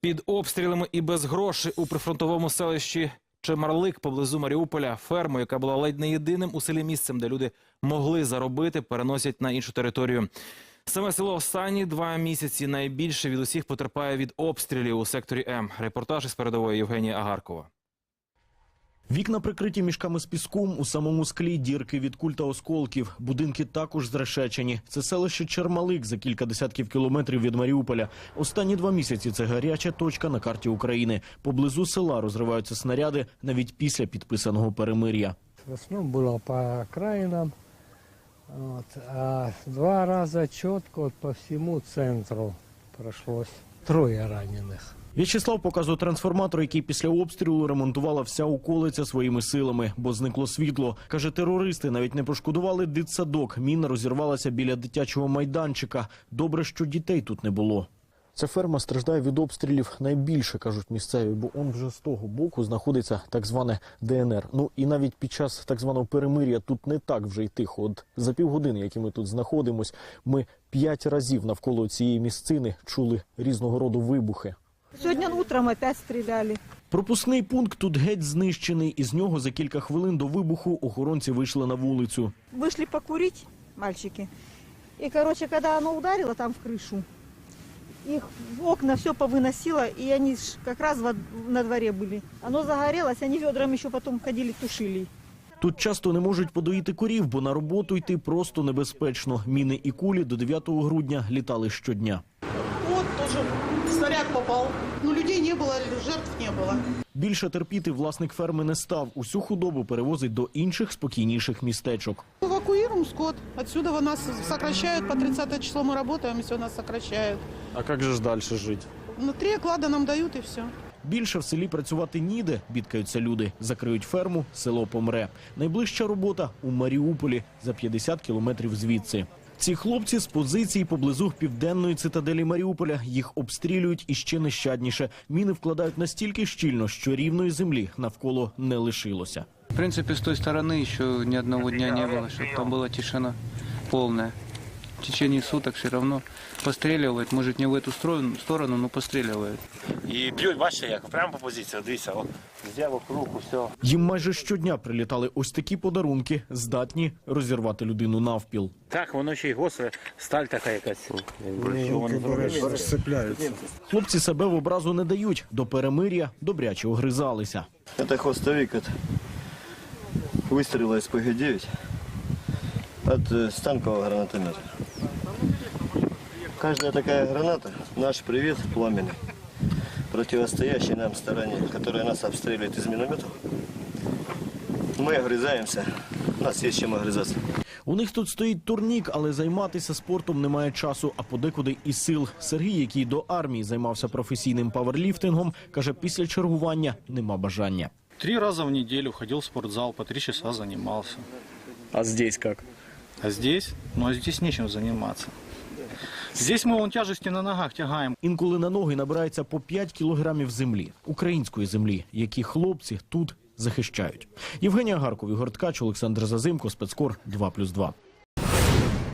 Під обстрілами і без грошей у прифронтовому селищі Чемарлик поблизу Маріуполя ферму, яка була ледь не єдиним у селі місцем, де люди могли заробити, переносять на іншу територію. Саме село останні два місяці найбільше від усіх потерпає від обстрілів у секторі М. Репортаж із передової Євгенія Агаркова. Вікна прикриті мішками з піском, у самому склі дірки від куль та осколків. Будинки також зрешечені. Це селище Чермалик за кілька десятків кілометрів від Маріуполя. Останні два місяці це гаряча точка на карті України. Поблизу села розриваються снаряди навіть після підписаного перемир'я. В основном было по окраинам, вот, а два раза четко вот по всему центру прошлось. Трое раненых. В'ячеслав показує трансформатор, який після обстрілу ремонтувала вся околиця своїми силами, бо зникло світло. Каже, терористи навіть не пошкодували дитсадок. Міна розірвалася біля дитячого майданчика. Добре, що дітей тут не було. Ця ферма страждає від обстрілів найбільше, кажуть місцеві, бо он вже з того боку знаходиться так зване ДНР. Ну і навіть під час так званого перемир'я тут не так вже й тихо. От за півгодини, які ми тут знаходимось, ми п'ять разів навколо цієї місцини чули різного роду вибухи. Сегодня утром опять стреляли. Пропускний пункт тут геть знищений. Із нього за кілька хвилин до вибуху охоронці вийшли на вулицю. Вышли покурить мальчики. И, короче, когда оно ударило там в крышу, их в окна все повыносило, и они ж как раз во- на дворе были. Оно загорелось, они ведрами еще потом ходили, тушили. Тут часто не можуть подоїти корів, бо на роботу йти просто небезпечно. Міни і кулі до 9 грудня літали щодня. Вот тоже снаряд попал. Ну, людей не было, жертв не было. Більше терпіти власник ферми не став. Усю худобу перевозить до інших спокійніших містечок. Эвакуируем скот. Отсюда нас сокращают. По 30 число мы работаем, и все нас сокращают. А як же ж далі жити? Ну, три оклада нам дают, и все. Більше в селі працювати ніде, бідкаються люди. Закриють ферму, село помре. Найближча робота у Маріуполі за 50 кілометрів звідси. Ці хлопці з позицій поблизу південної цитаделі Маріуполя їх обстрілюють іще нещадніше. Міни вкладають настільки щільно, що рівної землі навколо не лишилося. В принципе, с той стороны еще ни одного дня не было, чтобы там была тишина полная. В течение суток все равно постреливают. Может, не в эту сторону, сторону но постреливают. І б'ють, бачите, як прямо по позиції, дивіться, от, везде вокруг, усе. Їм майже щодня прилітали ось такі подарунки, здатні розірвати людину навпіл. Так, воно ще й гостре, сталь така якась. якби, що воно зробить. Хлопці себе в образу не дають. До перемир'я добряче огризалися. Это хвостовик от выстрела из ПГ-9 от э, станкового гранатомета. Каждая такая граната – наш привет пламенный, противостоящей нам стороне, которая нас обстреливает из минометов. Мы огрызаемся, у нас есть чем огрызаться. У них тут стоїть турнік, але займатися спортом немає часу, а подекуди і сил. Сергій, який до армії займався професійним паверліфтингом, каже, після чергування нема бажання. Три раза в неделю ходил в спортзал, по три часа занимался. А здесь як? А здесь? Ну, а здесь нечем заниматься. Здесь мы вон тяжести на ногах тягаємо. Інколи на ноги набирається по 5 кілограмів землі, української землі, які хлопці тут захищають. Євгенія Гарков, Ігор Ткач, Олександр Зазимко, спецкор 2+,2.